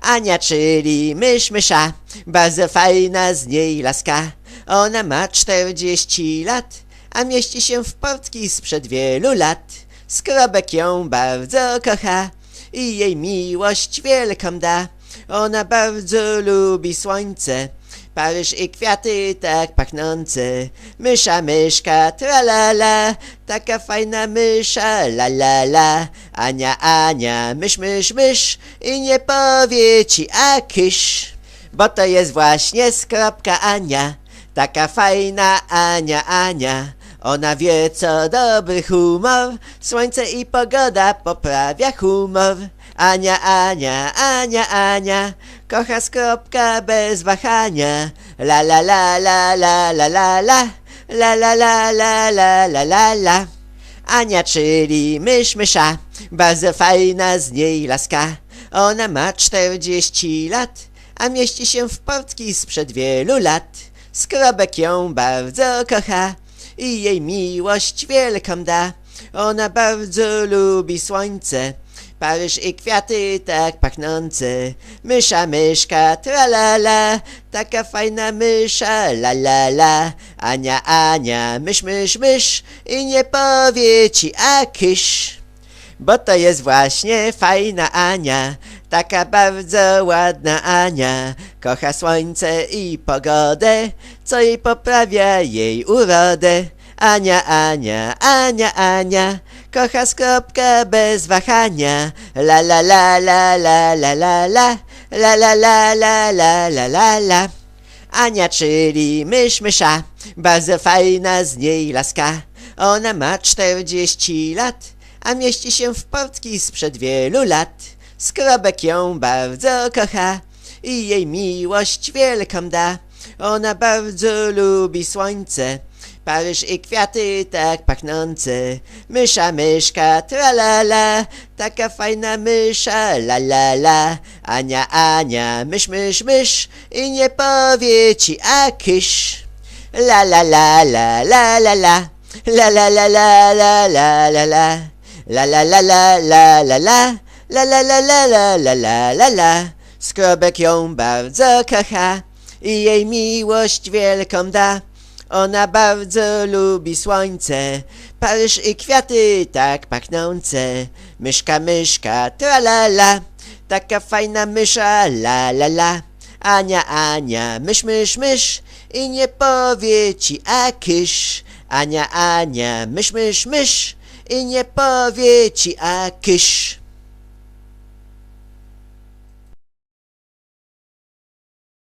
Ania, czyli mysz mysza, bardzo fajna z niej laska. Ona ma 40 lat, a mieści się w portki sprzed wielu lat. Skrobek ją bardzo kocha i jej miłość wielką da. Ona bardzo lubi słońce, Paryż i kwiaty tak pachnące. Mysza, myszka, tralala, taka fajna mysza, la la la. Ania, Ania, mysz, mysz, mysz i nie powie ci a. Bo to jest właśnie skropka Ania, taka fajna Ania, Ania. Ona wie co dobry humor, słońce i pogoda poprawia humor. Ania, Ania, Ania, Ania, kocha skropka bez wahania. La la la la la la la la, la la la la la la la la. Ania, czyli mysz mysza, bardzo fajna z niej laska. Ona ma 40 lat, a mieści się w portki sprzed wielu lat. Skrobek ją bardzo kocha i jej miłość wielką da. Ona bardzo lubi słońce, Paryż i kwiaty tak pachnące. Mysza, myszka, tralala, taka fajna mysza, la la la. Ania, Ania, mysz, mysz, mysz i nie powie ci a. Bo to jest właśnie fajna Ania, taka bardzo ładna Ania. Kocha słońce i pogodę, co jej poprawia jej urodę. Ania, Ania, Ania, Ania, kocha skropka bez wahania. La la la la la la la la, la la la la la la la la. Ania, czyli mysz mysza, bardzo fajna z niej laska. Ona ma 40 lat, a mieści się w portki sprzed wielu lat. Skrobek ją bardzo kocha i jej miłość wielką da. Ona bardzo lubi słońce, Paryż i kwiaty tak pachnące. Mysza, myszka, tralala, taka fajna mysza, la la la. Ania, Ania, mysz, mysz, mysz i nie powie ci a kysz. La la la la la la la. La la la la la la la la. La la la la la la la. La la la la la la la la la. Skrobek ją bardzo kocha i jej miłość wielką da. Ona bardzo lubi słońce, Paryż i kwiaty tak pachnące. Myszka, myszka, tralala, taka fajna mysza, la la la. Ania, Ania, mysz, mysz, mysz i nie powie ci a kysz. Ania, Ania, mysz, mysz, mysz i nie powie ci a kysz.